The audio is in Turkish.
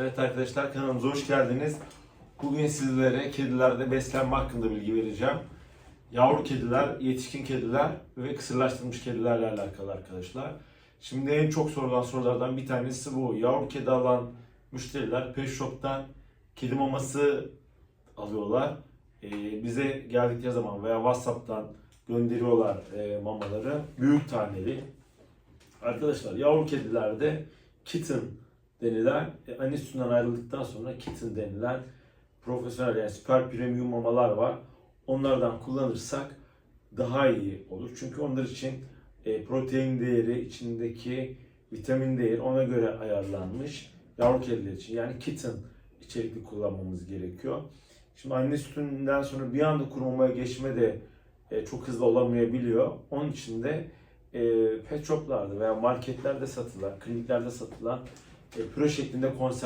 Evet arkadaşlar kanalımıza hoş geldiniz. Bugün sizlere kedilerde beslenme hakkında bilgi vereceğim. Yavru kediler, yetişkin kediler ve kısırlaştırılmış kedilerle alakalı arkadaşlar. Şimdi en çok sorulan sorulardan bir tanesi bu. Yavru kedi alan müşteriler pet shop'tan kedi maması alıyorlar. Ee, bize geldikleri zaman veya WhatsApp'tan gönderiyorlar e, mamaları. Büyük taneli. Arkadaşlar yavru kedilerde kitten denilen, e, anne sütünden ayrıldıktan sonra kitten denilen profesyonel yani süper premium mamalar var. Onlardan kullanırsak daha iyi olur. Çünkü onlar için e, protein değeri, içindeki vitamin değeri ona göre ayarlanmış. Yavru kediler için yani kitten içerikli kullanmamız gerekiyor. Şimdi anne sütünden sonra bir anda kuru mamaya geçme de e, çok hızlı olamayabiliyor. Onun için de e, pet shoplarda veya marketlerde satılan, kliniklerde satılan e, püre şeklinde konserve